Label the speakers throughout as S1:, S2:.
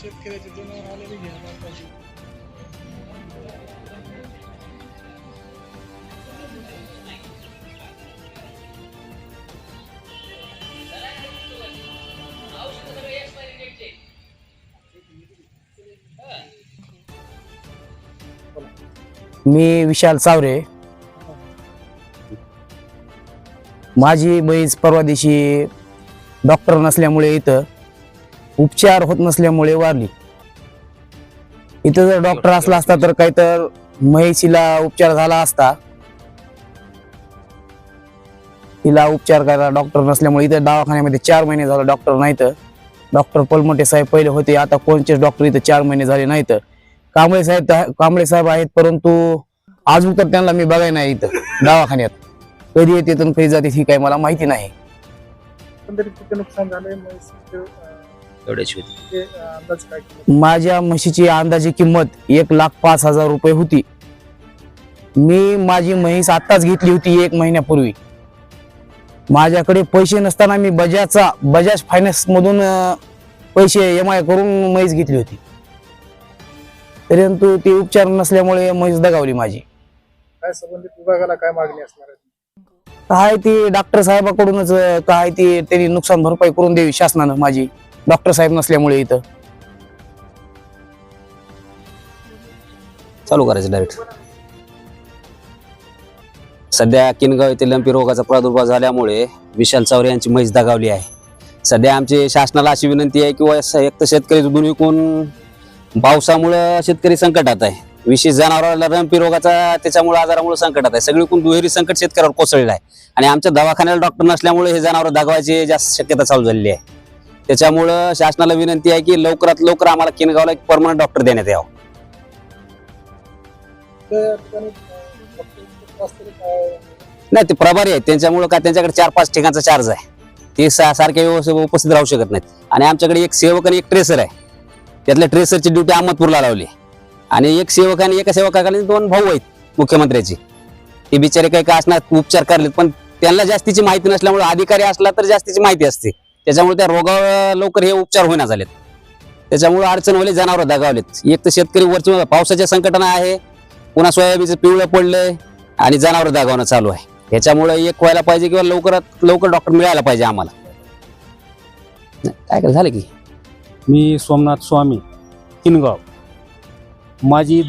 S1: शेतकऱ्याचे जनावर आलेले घ्या बापाचे.
S2: मी विशाल सावरे माझी म्हैस परवा दिवशी डॉक्टर नसल्यामुळे इथं उपचार होत नसल्यामुळे वारली. इथं जर डॉक्टर असला असता तर काही तर महेशीला उपचार झाला असता. तिला उपचार करायला डॉक्टर नसल्यामुळे इथं दवाखान्यामध्ये चार महिने झालं डॉक्टर नाही तर. डॉक्टर पलमोटे साहेब पहिले होते आता कोणतेच डॉक्टर इथं चार महिने झाले नाहीत कांबळे साहेब कांबळे साहेब आहेत परंतु अजून तर त्यांना मी बघाय नाही इथं दवाखान्यात. कधी येते कधी जाते ही काही मला माहिती नाही.
S1: नुकसान झालंय
S3: एवढ्याची होती.
S1: केला?
S2: माझ्या म्हशीची अंदाजे किंमत एक लाख पाच हजार रुपये होती. मी माझी म्हैस आत्ताच घेतली होती एक महिन्यापूर्वी. माझ्याकडे पैसे नसताना मी बजाजचा बजाज फायनान्स मधून पैसे एम आय करून म्हैस घेतली होती. परंतु ती उपचार नसल्यामुळे म्हैस दगावली माझी.
S1: काय संबंधित विभागाला काय मागणी असणार आहे?
S2: काय ती डॉक्टर साहेबाकडूनच काय ती त्यांनी नुकसान भरपाई करून द्यावी शासनानं माझी. डॉक्टर साहेब नसल्यामुळे इथं.
S3: चालू करायचं डायरेक्ट सध्या किनगाव येथे लंपी रोगाचा प्रादुर्भाव झाल्यामुळे विशाल चावरे यांची म्हैस दगावली आहे. सध्या आमची शासनाला अशी विनंती आहे किंवा एक तर शेतकरी दोन विकून पावसामुळं शेतकरी संकटात आहे. विशेष जनावराला रंपी रोगाचा त्याच्यामुळे आजारामुळे संकटात आहे. सगळीकडून दुहेरी संकट शेतकऱ्यावर कोसळलेलं आहे. आणि आमच्या दवाखान्याला डॉक्टर नसल्यामुळे हे जनावर दगावायची जास्त शक्यता चालू झालेली आहे. त्याच्यामुळं शासनाला विनंती आहे की लवकरात लवकर आम्हाला किनगावला एक परमनंट डॉक्टर देण्यात यावं. नाही ते प्रभारी आहेत. त्यांच्यामुळं का त्यांच्याकडे चार पाच ठिकाणचा चार्ज आहे. ते सा- सारखे व्यवस्थित उपस्थित राहू शकत नाहीत. आणि आमच्याकडे एक सेवक आणि एक ट्रेसर आहे. त्यातल्या ट्रेसरची ड्युटी अहमदपूरला लावली. आणि एक सेवक आणि एका सेवकाकडे दोन भाऊ आहेत मुख्यमंत्र्याची. ते बिचारे काही का असणार उपचार करलेत. पण त्यांना जास्तीची माहिती नसल्यामुळे अधिकारी असला तर जास्तीची माहिती असते. त्याच्यामुळे त्या रोगावर लवकर हे उपचार होईना झालेत. त्याच्यामुळे अडचण होईल जनावर दगावलेत. एक तर शेतकरी वरच पावसाच्या संकटानं आहे. पुन्हा सोयाबीनचं पिवळं पडलंय आणि जनावर दागावणं चालू आहे. ह्याच्यामुळे एक व्हायला पाहिजे किंवा लवकरात लवकर डॉक्टर मिळायला पाहिजे आम्हाला. काय काय झालं की?
S4: मी सोमनाथ स्वामी किनगाव. माझी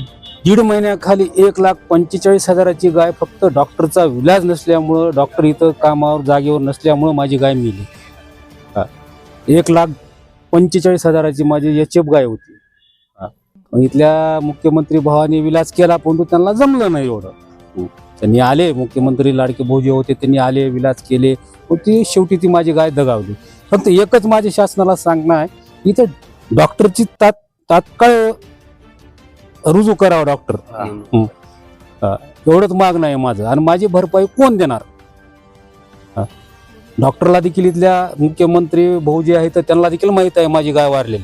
S4: दीड महिन्याखाली एक लाख पंचेचाळीस हजाराची गाय फक्त डॉक्टरचा विलाज नसल्यामुळं डॉक्टर इथं कामावर जागेवर नसल्यामुळं माझी गाय मिली. एक लाख पंचेचाळीस हजाराची माझी एच एफ गाय होती. इथल्या मुख्यमंत्री भावाने विलाज केला परंतु त्यांना जमलं नाही एवढं. त्यांनी आले मुख्यमंत्री लाडके भोजे होते त्यांनी आले विलाज केले. पण ती शेवटी ती माझी गाय दगावली. फक्त एकच माझ्या शासनाला सांगणं आहे इथे डॉक्टरची तात तात्काळ रुजू करावा डॉक्टर. एवढंच मागणं आहे माझं. आणि माझी भरपाई कोण देणार. डॉक्टरला देखील इथल्या मुख्यमंत्री भाऊ जे आहेत त्यांना देखील माहीत आहे माझी गाय वारलेली.